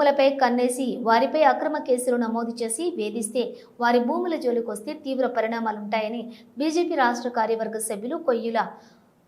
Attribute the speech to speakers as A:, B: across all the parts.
A: భూములపై కన్నేసి వారిపై అక్రమ కేసులు నమోదు చేసి వేధిస్తే వారి భూముల జోలికొస్తే తీవ్ర పరిణామాలుంటాయని బీజేపీ రాష్ట్ర కార్యవర్గ సభ్యులు కొయ్యుల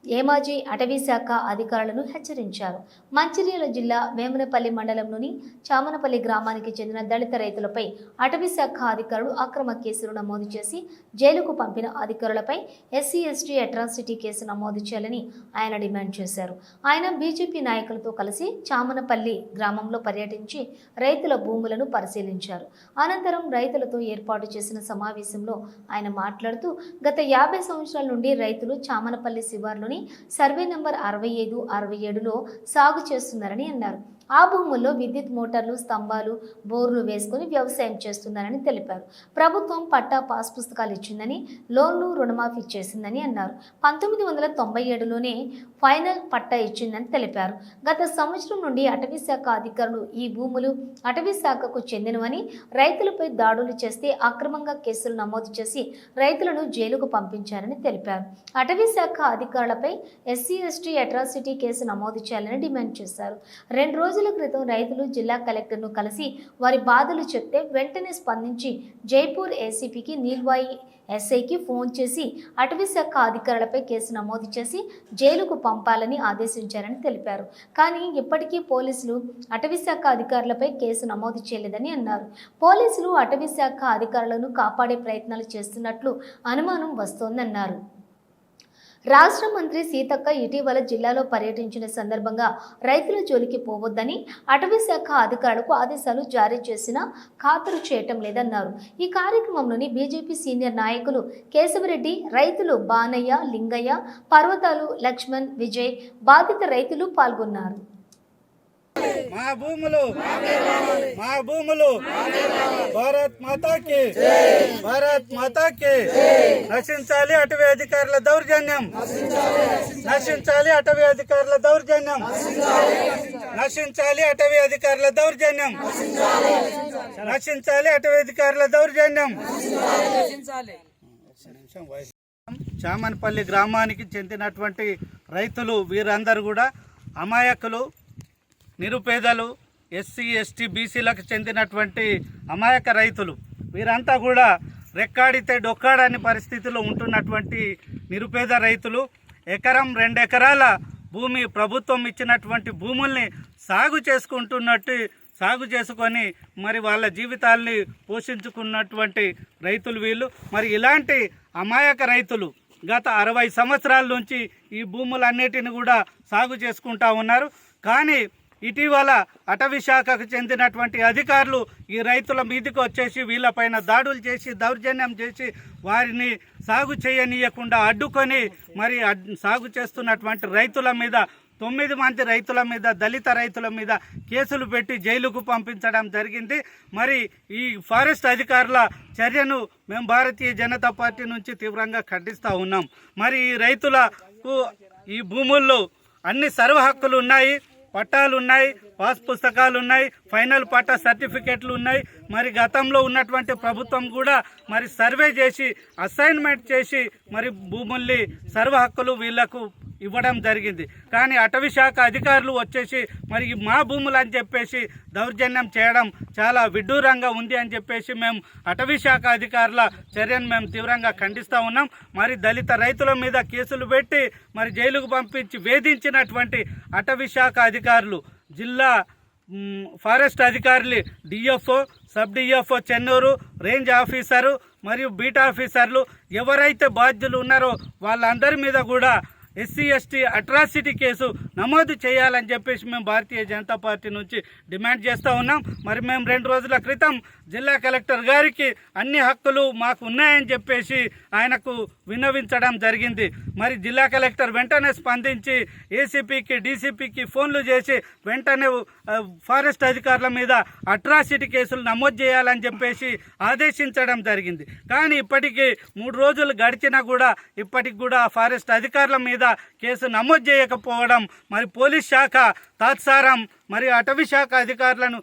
A: ఏమాజీ అటవీ శాఖ అధికారులను హెచ్చరించారు. మంచిర్యాల జిల్లా వేమనపల్లి మండలంలోని చామనపల్లి గ్రామానికి చెందిన దళిత రైతులపై అటవీ శాఖ అధికారులు అక్రమ కేసులు నమోదు చేసి జైలుకు పంపిన అధికారులపై ఎస్సీ ఎస్టీ అట్రాసిటీ కేసు నమోదు చేయాలని ఆయన డిమాండ్ చేశారు. ఆయన బీజేపీ నాయకులతో కలిసి చామనపల్లి గ్రామంలో పర్యటించి రైతుల భూములను పరిశీలించారు. అనంతరం రైతులతో ఏర్పాటు చేసిన సమావేశంలో ఆయన మాట్లాడుతూ గత యాభై సంవత్సరాల నుండి రైతులు చామనపల్లి శివార్లోని సర్వే నంబర్ అరవై ఐదు అరవై ఏడులో సాగు చేస్తున్నారని అన్నారు. ఆ భూముల్లో విద్యుత్ మోటార్లు స్తంభాలు బోర్లు వేసుకుని వ్యవసాయం చేస్తున్నారని తెలిపారు. ప్రభుత్వం పట్టా పాస్ పుస్తకాలు ఇచ్చిందని లోన్లు రుణమాఫీ చేసిందని అన్నారు. పంతొమ్మిది వందల తొంభై ఏడులోనే ఫైనల్ పట్టా ఇచ్చిందని తెలిపారు. గత సంవత్సరం నుండి అటవీ శాఖ అధికారులు ఈ భూములు అటవీ శాఖకు చెందినవని రైతులపై దాడులు చేస్తే అక్రమంగా కేసులు నమోదు చేసి రైతులను జైలుకు పంపించారని తెలిపారు. అటవీ శాఖ అధికారులపై ఎస్సీ ఎస్టీ అట్రాసిటీ కేసు నమోదు చేయాలని డిమాండ్ చేశారు. రెండు రోజుల క్రితం రైతులు జిల్లా కలెక్టర్ను కలిసి వారి బాధలు చెప్తే వెంటనే స్పందించి జైపూర్ ఏసీపీకి నీల్వాయి ఎస్ఐకి ఫోన్ చేసి అటవీ శాఖ అధికారులపై కేసు నమోదు చేసి జైలుకు పంపాలని ఆదేశించారని తెలిపారు. కానీ ఇప్పటికీ పోలీసులు అటవీ శాఖ అధికారులపై కేసు నమోదు చేయలేదని అన్నారు. పోలీసులు అటవీ శాఖ అధికారులను కాపాడే ప్రయత్నాలు చేస్తున్నట్లు అనుమానం వస్తోందన్నారు. రాష్ట్ర మంత్రి సీతక్క ఇటీవల జిల్లాలో పర్యటించిన సందర్భంగా రైతుల జోలికి పోవద్దని అటవీ శాఖ అధికారులకు ఆదేశాలు జారీ చేసినా ఖాతరు చేయటం లేదన్నారు. ఈ కార్యక్రమంలోని బీజేపీ సీనియర్ నాయకులు కేశవరెడ్డి రైతులు బానయ్య లింగయ్య పర్వతాలు లక్ష్మణ్ విజయ్ బాధిత రైతులు పాల్గొన్నారు.
B: మా భూములు మా భూములు భారత్ మాతాకి భారత్ మాతాకి నశించాలి అటవీ అధికారుల దౌర్జన్యం. నశించాలి అటవీ అధికారుల దౌర్జన్యం. నశించాలి అటవీ అధికారుల దౌర్జన్యం. నశించాలి అటవీ అధికారుల దౌర్జన్యం. చామన్పల్లి గ్రామానికి చెందినటువంటి రైతులు వీరందరూ కూడా అమాయకులు నిరుపేదలు ఎస్సీ ఎస్టీ బీసీలకు చెందినటువంటి అమాయక రైతులు వీరంతా కూడా రెక్కాడితే డొక్కాడని పరిస్థితిలో ఉంటున్నటువంటి నిరుపేద రైతులు ఎకరం రెండు ఎకరాల భూమి ప్రభుత్వం ఇచ్చినటువంటి భూముల్ని సాగు చేసుకుంటున్నట్టు సాగు చేసుకొని మరి వాళ్ళ జీవితాల్ని పోషించుకున్నటువంటి రైతులు వీళ్ళు. మరి ఇలాంటి అమాయక రైతులు గత అరవై సంవత్సరాల నుంచి ఈ భూములన్నిటిని కూడా సాగు చేసుకుంటా ఉన్నారు. కానీ ఇటీవల అటవీ శాఖకు చెందినటువంటి అధికారులు ఈ రైతుల మీదకి వచ్చేసి వీళ్ళపైన దాడులు చేసి దౌర్జన్యం చేసి వారిని సాగు చేయనీయకుండా అడ్డుకొని మరి సాగు చేస్తున్నటువంటి రైతుల మీద తొమ్మిది మంది రైతుల మీద దళిత రైతుల మీద కేసులు పెట్టి జైలుకు పంపించడం జరిగింది. మరి ఈ ఫారెస్ట్ అధికారుల చర్యను మేము భారతీయ జనతా పార్టీ నుంచి తీవ్రంగా ఖండిస్తూ ఉన్నాం. మరి ఈ రైతులకు ఈ భూముల్లో అన్ని సర్వ హక్కులు ఉన్నాయి. పట్టాలు ఉన్నాయి పాస్ పుస్తకాలు ఉన్నాయి ఫైనల్ పట్టా సర్టిఫికెట్లు ఉన్నాయి మరి గతంలో ఉన్నటువంటి ప్రభుత్వం కూడా మరి సర్వే చేసి అసైన్మెంట్ చేసి మరి భూముల్ని సర్వ హక్కులు వీళ్ళకు ఇవ్వడం జరిగింది. కానీ అటవీ శాఖ అధికారులు వచ్చేసి మరి మా భూములు అని చెప్పేసి దౌర్జన్యం చేయడం చాలా విడ్డూరంగా ఉంది అని చెప్పేసి మేము అటవీ శాఖ అధికారుల చర్యను మేము తీవ్రంగా ఖండిస్తూ ఉన్నాం. మరి దళిత రైతుల మీద కేసులు పెట్టి మరి జైలుకు పంపించి వేధించినటువంటి అటవీ శాఖ అధికారులు జిల్లా ఫారెస్ట్ అధికారులు DFO sub DFO Chennur range officer మరియు బీట్ ఆఫీసర్లు ఎవరైతే బాధ్యులు ఉన్నారో వాళ్ళందరి మీద కూడా ఎస్సీ ఎస్టీ అట్రాసిటీ కేసు నమోదు చేయాలని చెప్పేసి మేము భారతీయ జనతా పార్టీ నుంచి డిమాండ్ చేస్తూ ఉన్నాం. మరి మేము రెండు రోజుల క్రితం జిల్లా కలెక్టర్ గారికి అన్ని హక్కులు మాకు ఉన్నాయని చెప్పేసి ఆయనకు విన్నవించడం జరిగింది. మరి జిల్లా కలెక్టర్ వెంటనే స్పందించి ఏసీపీకి డీసీపీకి ఫోన్లు చేసి వెంటనే ఫారెస్ట్ అధికారుల మీద అట్రాసిటీ కేసులు నమోదు చేయాలని చెప్పేసి ఆదేశించడం జరిగింది. కానీ ఇప్పటికీ మూడు రోజులు గడిచినా కూడా ఇప్పటికి కూడా ఫారెస్ట్ అధికారుల మీద కేసు నమోదు చేయకపోవడం మరి పోలీస్ శాఖ తాత్సారం మరి అటవీ శాఖ అధికారులను